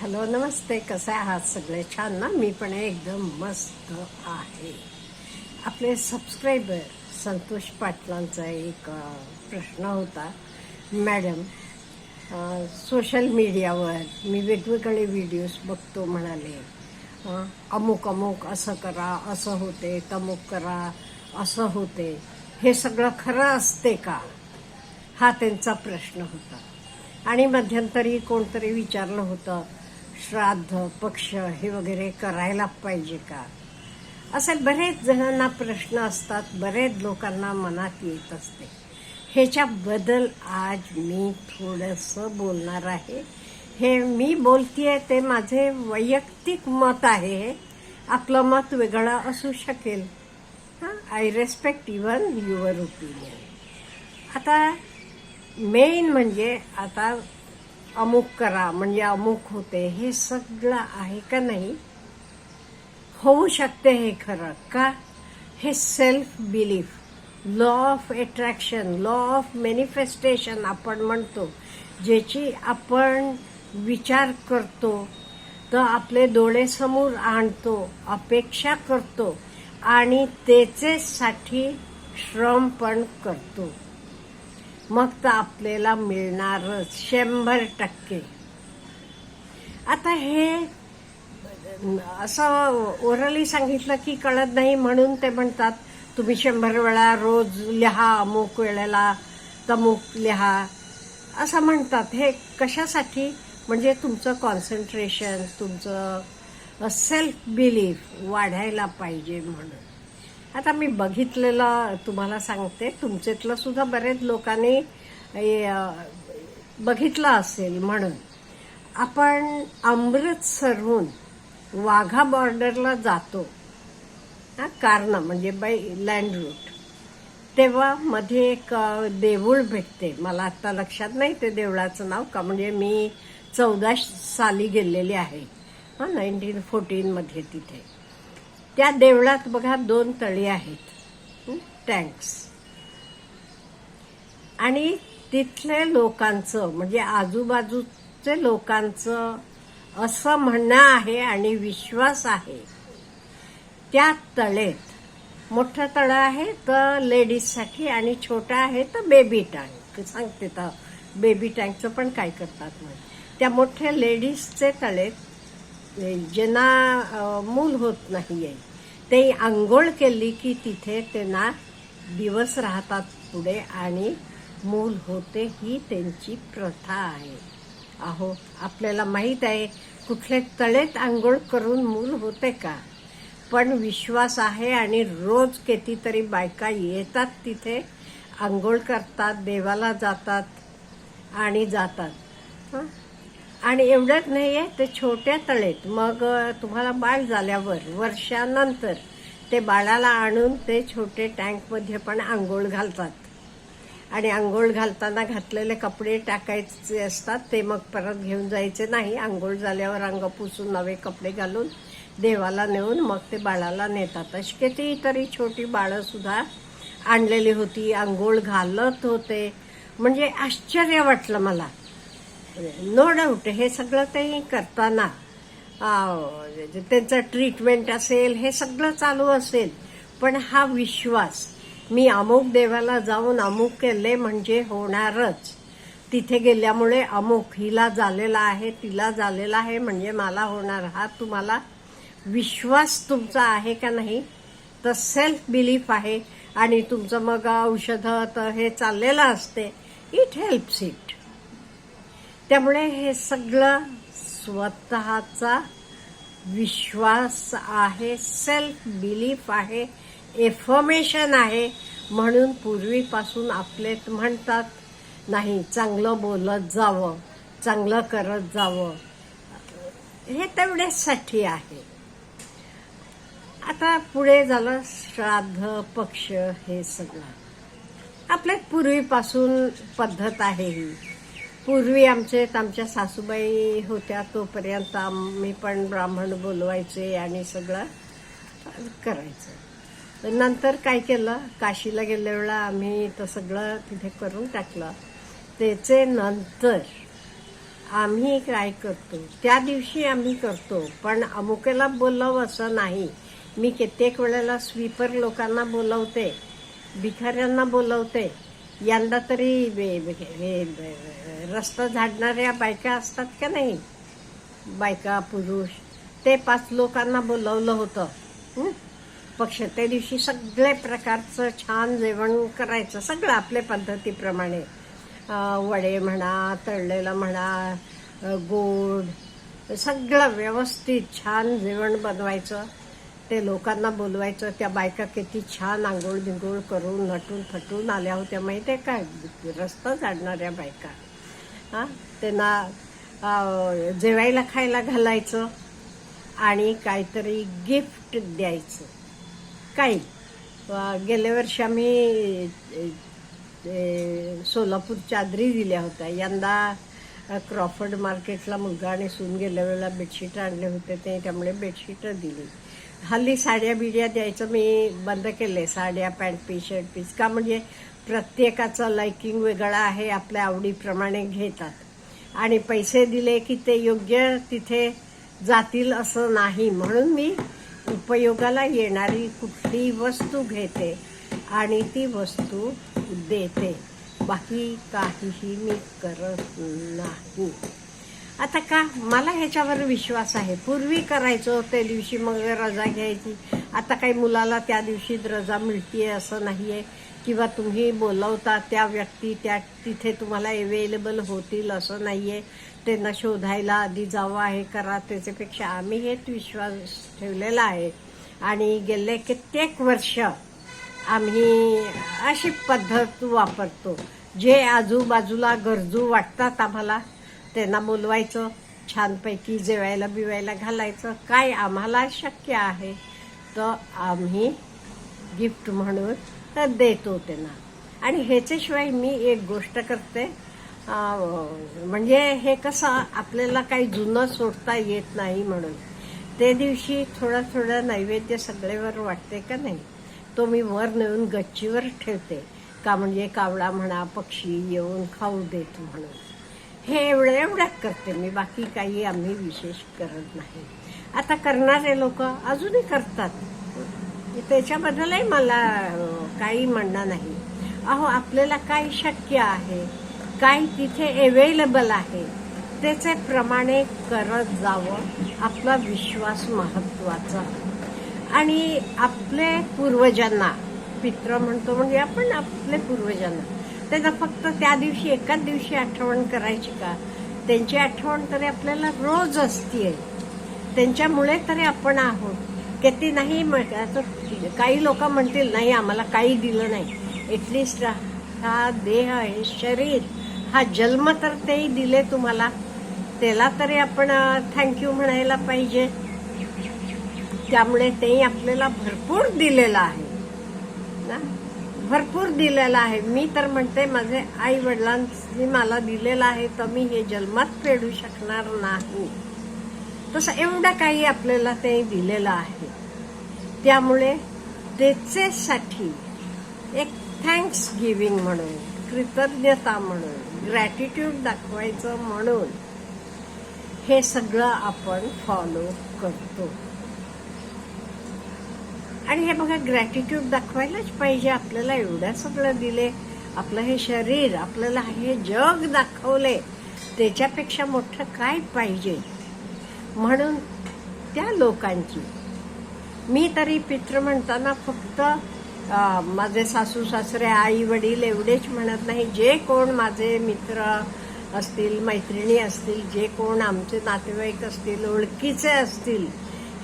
Hello नमस्ते. कसे आहात सगळे? छान ना? मी पण एकदम मस्त आहे. आपले सबस्क्रायबर संतोष पाटलांचा एक प्रश्न होता. मॅडम सोशल मीडियावर मी वेगवेगळे व्हिडिओज बघतो म्हणाले. अमुक अमुक असं करा असं होते तमुक करा असं होते. हे सगळं खरं असते का? हा त्यांचा प्रश्न होता. आणि मध्यंतरी कोणतरी विचारलं होतं. श्राद्ध पक्ष हे वगैरे करायला पाहिजे का? असे बरेच जणांना प्रश्न असतात बरेच लोकांना मनात येत असते. ह्याच्याबद्दल आज मी थोडंसं बोलणार आहे. हे मी बोलतीये ते माझे वैयक्तिक मत आहे. आपलं मत वेगळं असू शकेल. हां I respect even your opinion आता मेन म्हणजे आता अमुक करा म्हणजे अमुक होते हे सगळं आहे का नाही? होऊ शकते हे खरं का? हे self belief law of attraction law of manifestation आपण म्हणतो ज्याची आपण विचार करतो तर आपले डोळेसमोर आणतो अपेक्षा करतो आणि त्याचेसाठी श्रम पण करतो. मग तर आपल्याला मिळणारच शंभर टक्के. आता हे असं ओरली सांगितलं की कळत नाही म्हणून ते म्हणतात तुम्ही शंभर वेळा रोज लिहा अमुक वेळेला तमुक लिहा. असं म्हणतात. हे कशासाठी? म्हणजे तुमचं कॉन्सन्ट्रेशन तुमचं सेल्फ बिलीफ वाढायला पाहिजे म्हणून. आता मी बघितलेलं तुम्हाला सांगते तुमच्यातलं सुद्धा बरेच लोकांनी बघितलं असेल म्हणून. आपण अमृतसरहून वाघा बॉर्डरला जातो. हा कारनं म्हणजे बाय लँड रूट तेव्हा मध्ये एक देऊळ भेटते. मला आता लक्षात नाही ते देवळाचं नाव का म्हणजे मी चौदा साली गेलेली आहे. हा नाईन्टीन फोर्टीनमध्ये तिथे. त्या देवळात बघा दोन तळी आहेत. टँक्स आणि तिथले लोकांचं म्हणजे आजूबाजूचे लोकांचं असं म्हणणं आहे आणि विश्वास आहे. त्या तळेत मोठं तळं आहे तर लेडीजसाठी आणि छोटं आहे तर बेबी टँक सांगते तर बेबी टँकचं पण काय करतात म्हणजे त्या मोठ्या लेडीजचे तळेत ज्यांना मूल होत नाही आहे ते आंघोळ केली की तिथे त्यांना दिवस राहतात पुढे आणि मूल होते ही त्यांची प्रथा आहे. अहो आपल्याला माहीत आहे कुठले तळेत आंघोळ करून मूल होते का? पण विश्वास आहे आणि रोज कितीतरी बायका येतात तिथे आंघोळ करतात देवाला जातात आणि जातात. हां? आणि एवढंच नाही आहे ते छोट्या तळेत. मग तुम्हाला बाळ झाल्यावर वर्षानंतर ते बाळाला आणून ते छोटे टँकमध्ये पण आंघोळ घालतात. आणि आंघोळ घालताना घातलेले कपडे टाकायचे असतात ते मग परत घेऊन जायचे नाही. आंघोळ झाल्यावर अंग पुसून नवे कपडे घालून देवाला नेऊन मग ते बाळाला नेतात. अशी कितीतरी छोटी बाळंसुद्धा आणलेली होती. आंघोळ घालत होते. म्हणजे आश्चर्य वाटलं मला. नो डाऊट हे सगळं ते करताना त्यांचं ट्रीटमेंट असेल हे सगळं चालू असेल. पण हा विश्वास मी अमुक देवाला जाऊन अमुक केले म्हणजे होणारच. तिथे गेल्यामुळे अमुक हिला झालेला आहे तिला झालेला आहे म्हणजे मला होणार. हा तुम्हाला विश्वास तुमचा आहे का नाही? तर सेल्फ बिलीफ आहे. आणि तुमचं मग औषधं तर हे चाललेलं असते. इट हेल्प्स इट त्यामुळे हे सगळं स्वतःचा विश्वास आहे सेल्फ बिलीफ आहे एफर्मेशन आहे. म्हणून पूर्वीपासून आपले म्हणतात नाही चांगलं बोलत जावं चांगलं करत जावं. हे तेवढ्यासाठी आहे. आता पुढे झालं श्राद्ध पक्ष हे सगळं. आपल्या पूर्वीपासून पद्धत आहे ही. पूर्वी आमचे आमच्या सासूबाई होत्या तोपर्यंत आम्ही पण ब्राह्मण बोलवायचे आणि सगळं करायचं. नंतर काय केलं काशीला गेल्या वेळा आम्ही तर सगळं तिथे करून टाकलं. त्याचे नंतर आम्ही काय करतो त्या दिवशी आम्ही करतो पण अमुकेला बोलावं असं नाही. मी कित्येक वेळेला स्वीपर लोकांना बोलवते भिखाऱ्यांना बोलवते यंदा तरी बे- हे रस्ता झाडणाऱ्या बायका असतात का नाही? बायका पुरुष. ते पाच लोकांना बोलवलं होतं. पक्ष त्या दिवशी सगळे प्रकारचं छान जेवण करायचं सगळं आपल्या पद्धतीप्रमाणे. वडे म्हणा तळलेलं म्हणा गोड सगळं व्यवस्थित छान जेवण बनवायचं. ते लोकांना बोलवायचं त्या बायका किती छान आंघोळ बिंघोळ करून नटून फटून आल्या होत्या. माहिती आहे काय? रस्ता जाडणाऱ्या बायका. हां? त्यांना जेवायला खायला घालायचं आणि काहीतरी गिफ्ट द्यायचं. काही गेल्या वर्षी आम्ही सोलापूर चादरी दिल्या होत्या. यंदा क्रॉफर्ड मार्केटला मुलगा आणि सून गेल्या वेळेला बेडशीट आणले होते. ते त्यामुळे बेडशीट दिली. हल्ली साड्या बिड्या द्यायचं मी बंद केले साड्या पॅन्ट पी शर्ट पीस का म्हणजे प्रत्येकाचं लाइकिंग वेगळं आहे आपल्या आवडीप्रमाणे घेतात. आणि पैसे दिले की ते योग्य तिथे जातील असं नाही. म्हणून मी उपयोगाला येणारी कुठली वस्तू घेते आणि ती वस्तू देते. बाकी काहीही मी करत नाही. आता का? मला ह्याच्यावर विश्वास आहे. पूर्वी करायचो त्या दिवशी मग रजा घ्यायची. आता काही मुलाला त्या दिवशी रजा मिळतीये असं नाहीये. किंवा तुम्ही बोलवता त्या व्यक्ती त्या तिथे तुम्हाला अवेलेबल होतील असं नाहीये. त्यांना शोधायला आधी जावं आहे करा. त्याच्यापेक्षा आम्ही हेच विश्वास ठेवलेला आहे. आणि गेले कित्येक वर्ष आम्ही अशी पद्धत वापरतो. जे आजूबाजूला गरजू वाटतात आम्हाला त्यांना बोलवायचं छानपैकी जेवायला बिवायला घालायचं. काय आम्हाला शक्य आहे तर आम्ही गिफ्ट म्हणून देतो त्यांना. आणि ह्याच्याशिवाय मी एक गोष्ट करते म्हणजे हे कसं आपल्याला काही जुनं सोडता येत नाही म्हणून. ते दिवशी थोडं थोडं नैवेद्य सगळेवर वाटते का नाही तो मी वर नेऊन गच्चीवर ठेवते. का म्हणजे कावळा म्हणा पक्षी येऊन खाऊ देत म्हणून. हे एवढं एवढ्यात करते मी बाकी काही आम्ही विशेष करत नाही. आता करणारे लोक अजूनही करतात. त्याच्याबद्दलही मला काही म्हणणं नाही. अहो आपल्याला काय शक्य आहे? काय तिथे अवेलेबल आहे? त्याचे प्रमाणे करत जावं आपला विश्वास महत्त्वाचा आणि आपले पूर्वजांना पित्र म्हणतो म्हणजे आपण आपले पूर्वजांना त्यांना फक्त त्या दिवशी एकाच दिवशी आठवण करायची का? त्यांची आठवण तरी आपल्याला रोज असते त्यांच्यामुळे तरी आपण आहोत. किती नाही म्हण- काही लोक म्हणतील नाही आम्हाला काही दिलं नाही. एटलिस्ट हा देह हे शरीर. हा जन्म तर तेही दिले तुम्हाला. त्याला तरी आपण थँक्यू म्हणायला पाहिजे. त्यामुळे तेही आपल्याला भरपूर दिलेलं आहे. ना? भरपूर दिलेलं आहे. मी तर म्हणते माझे आई वडिलांनी मला दिलेलं आहे तर मी हे जन्मात फेडू शकणार नाही. तसं एवढं काही आपल्याला ते दिलेलं आहे. त्यामुळे त्याचेसाठी एक थँक्स गिविंग म्हणून कृतज्ञता म्हणून ग्रॅटिट्यूड दाखवायचं म्हणून हे सगळं आपण फॉलो करतो. आणि हे बघा ग्रॅटिट्यूड दाखवायलाच पाहिजे. आपल्याला एवढं सगळं दिले. आपलं हे शरीर आपल्याला हे जग दाखवले. त्याच्यापेक्षा मोठं काय पाहिजे? म्हणून त्या लोकांची. मी तरी पित्र म्हणताना फक्त माझे सासू सासरे आई वडील एवढेच म्हणत नाही. जे कोण माझे मित्र असतील मैत्रिणी असतील जे कोण आमचे नातेवाईक असतील ओळखीचे असतील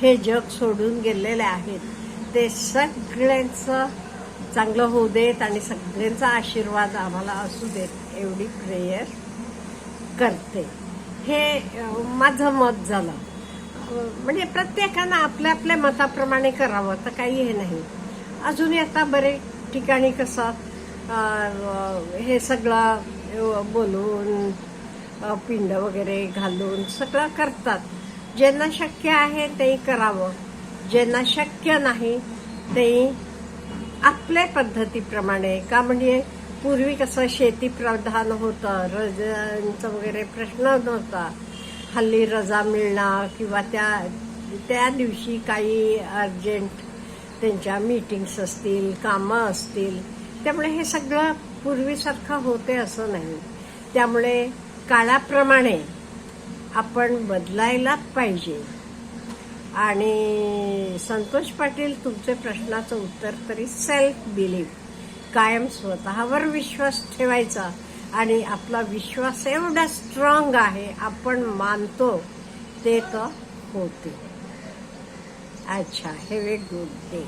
हे जग सोडून गेलेले आहेत. ते सगळ्यांचं चांगलं होऊ देत आणि सगळ्यांचा आशीर्वाद आम्हाला असू देत एवढी प्रेयर करते. हे माझं मत झालं. म्हणजे प्रत्येकानं आपल्या आपल्या मताप्रमाणे करावं तर काही हे नाही. अजूनही आता बरे ठिकाणी कसं हे सगळं बोलून पिंड वगैरे घालून सगळं करतात. ज्यांना शक्य आहे ते करावं. ज्यांना शक्य नाही ते आपल्या पद्धतीप्रमाणे का म्हणजे पूर्वी कसं शेती प्रधान होतं रजांचा वगैरे प्रश्न नव्हता. हल्ली रजा मिळणं किंवा त्या त्या दिवशी काही अर्जंट त्यांच्या मीटिंग्स असतील कामं असतील त्यामुळे हे सगळं पूर्वीसारखं होते असं नाही. त्यामुळे काळाप्रमाणे आपण बदलायला पाहिजे. आणि संतोष पाटील तुमचे प्रश्नाचं उत्तर तरी सेल्फ बिलीव्ह कायम स्वतःवर विश्वास ठेवायचा आणि आपला विश्वास एवढा स्ट्रॉंग आहे आपण मानतो ते तर होते. अच्छा हॅव ए गुड डे